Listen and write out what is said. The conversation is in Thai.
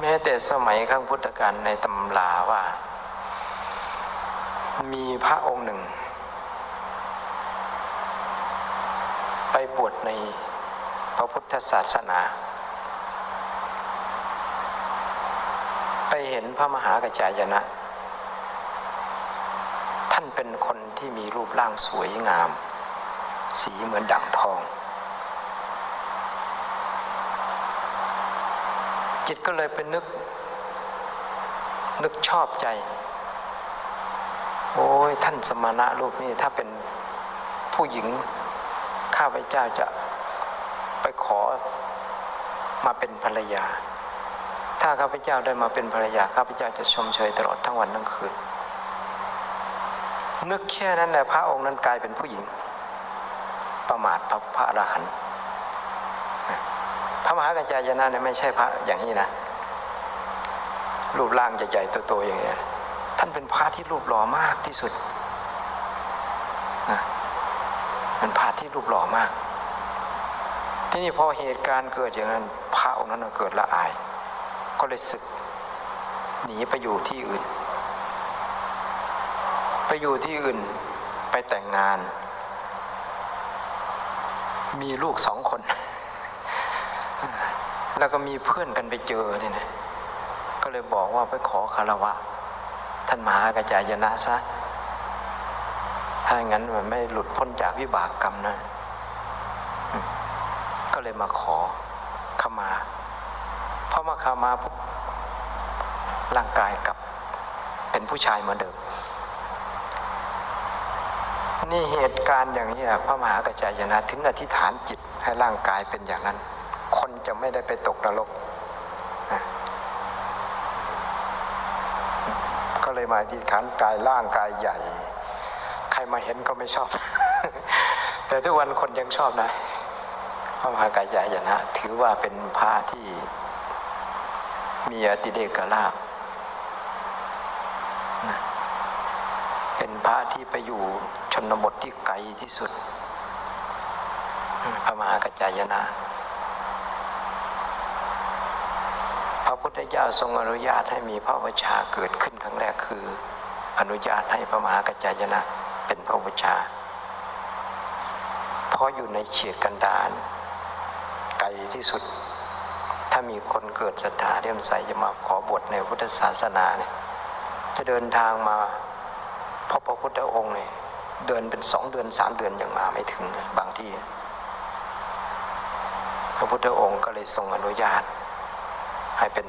แม้แต่สมัยข้างพุทธกาลในตำราว่า มีพระองค์หนึ่ง ไปบวชในพระพุทธศาสนา ไปเห็นพระมหากระจายนะ ท่านเป็นคนที่มีรูปร่างสวยงาม สีเหมือนดั่งทอง จิตก็เลยไปนึก นึกชอบใจ โอ้ยท่านสมณะรูปนี้ถ้าเป็นผู้หญิงข้าพเจ้าจะไปขอมาเป็นภรรยา ถ้าข้าพเจ้าได้มาเป็นภรรยาข้าพเจ้าจะชมเชยตลอดทั้งวันทั้งคืน นึกแค่นั้นแหละพระองค์นั้นกลายเป็นผู้หญิง ประมาทพระพระอรหันต์ มหากัจจายนะเนี่ยไม่ใช่พระอย่างนี้นะ รูปร่างใหญ่ๆโตๆอย่างเงี้ย ท่านเป็นพระที่รูปหล่อมากที่สุดนะเป็นพระที่รูปหล่อมาก ที่นี่พอเหตุการณ์เกิดอย่างนั้น พระองค์นั้นเกิดละอาย ก็เลยศึกหนีไปอยู่ที่อื่น ไปอยู่ที่อื่นไปแต่งงาน มีลูกสองคน แล้วก็มีเพื่อนกันไปเจอเนี่ยนะก็เลยบอกว่าไปขอคารวะ ท่านมหากระจายนะซะถ้าอย่างนั้นมันไม่หลุดพ้นจากวิบากกรรมนะก็เลยมาขอขมาพอมาขมาปุ๊บร่างกายกลับเป็นผู้ชายเหมือนเดิมนี่เหตุการณ์อย่างนี้พระมหากระจายนะถึงอธิษฐานจิตให้ร่างกายเป็นอย่างนั้น คนจะไม่ได้ไปตกนรกนะก็เลยมาอธิษฐานกายร่างกายใหญ่ ใครมาเห็นก็ไม่ชอบ แต่ทุกวันคนยังชอบนะพระมหากายายนะ ถือว่าเป็นพระที่มีอติเดกลาภเป็นพระที่ไปอยู่ชนบทที่ไกลที่สุด พระมหากจายนะ พ ระพุทธเจ้าทรงอนุญาตให้มีพระวชาเกิดขึ้นครั้งแรกคือ อนุญาตให้พระมหากจายนะเป็นพระวชาเพราะอยู่ในเฉียดกันดารไกลที่สุด ถ้ามีคนเกิดศรัทธาเรื่มใสจะมาขอบวชในพุทธศาสนาเนี่ยจะเดินทางมาพบพระพุทธองค์เนี่ยเดินเป็นสองเดือนสามเดือนยังมาไม่ถึงบางที่ พระพุทธองค์ก็เลยทรงอนุญาต ให้เป็น